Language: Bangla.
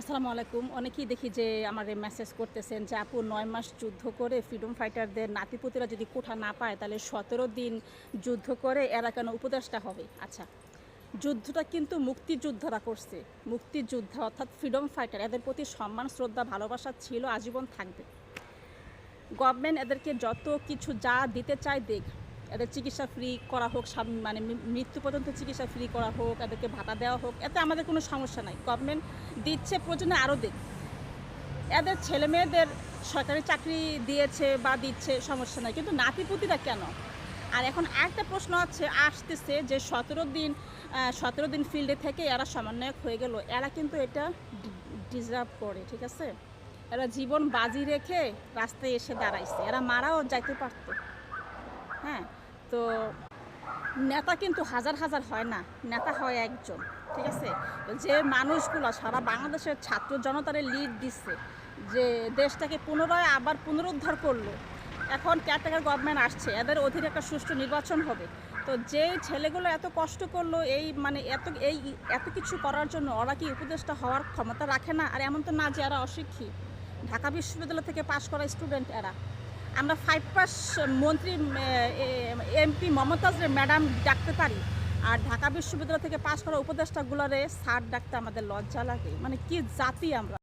আসসালামু আলাইকুম। অনেকেই দেখি যে আমাদের মেসেজ করতেছেন যে, আপু, নয় মাস যুদ্ধ করে ফ্রিডম ফাইটারদের নাতিপুতিরা যদি কোঠা না পায়, তাহলে সতেরো দিন যুদ্ধ করে এরা কেন উপদেশটা হবে? আচ্ছা যুদ্ধটা কিন্তু মুক্তিযোদ্ধারা করছে। মুক্তিযোদ্ধা অর্থাৎ ফ্রিডম ফাইটার এদের প্রতি সম্মান, শ্রদ্ধা, ভালোবাসা ছিল, আজীবন থাকবে। গভর্নমেন্ট এদেরকে যত কিছু যা দিতে চায়, দেখ। এদের চিকিৎসা ফ্রি করা হোক মানে মৃত্যু পর্যন্ত চিকিৎসা ফ্রি করা হোক, এদেরকে ভাতা দেওয়া হোক, এতে আমাদের কোনো সমস্যা নাই। গভর্নমেন্ট দিচ্ছে, প্রয়োজনে আরও দিক। এদের ছেলে মেয়েদের সরকারি চাকরি দিয়েছে বা দিচ্ছে, সমস্যা নাই। কিন্তু নাতিপুতিরা কেন? আর এখন একটা প্রশ্ন আছে, আসতেছে যে সতেরো দিন সতেরো দিন ফিল্ডে থেকে এরা সমন্বয়ক হয়ে গেল। এরা কিন্তু এটা ডিজার্ভ করে, ঠিক আছে? এরা জীবন বাজি রেখে রাস্তায় এসে দাঁড়াইছে। এরা মারাও যাইতে পারতো। হ্যাঁ? তো নেতা কিন্তু হাজার হাজার হয় না, নেতা হয় একজন, ঠিক আছে? যে মানুষগুলো সারা বাংলাদেশের ছাত্র জনতারে লিড দিচ্ছে, যে দেশটাকে পুনরায় আবার পুনরুদ্ধার করল, এখন ক্যারটেকার গভর্নমেন্ট আসছে, এদের অধীনে একটা সুষ্ঠু নির্বাচন হবে। তো যে ছেলেগুলো এত কষ্ট করল, এই মানে এত, এই এত কিছু করার জন্য ওরা কি উপদেষ্টা হওয়ার ক্ষমতা রাখে না? আর এমন তো না যে এরা অশিক্ষিত। ঢাকা বিশ্ববিদ্যালয় থেকে পাশ করা স্টুডেন্ট এরা। আমরা ফাইভ পাস মন্ত্রী এমপি মমতাজ ম্যাডাম ডাকতে পারি। আর ঢাকা বিশ্ববিদ্যালয় থেকে পাশ করা উপদেষ্টাগুলোরে স্যার ডাকতে আমাদের লজ্জা লাগে। মানে কি জাতি আমরা।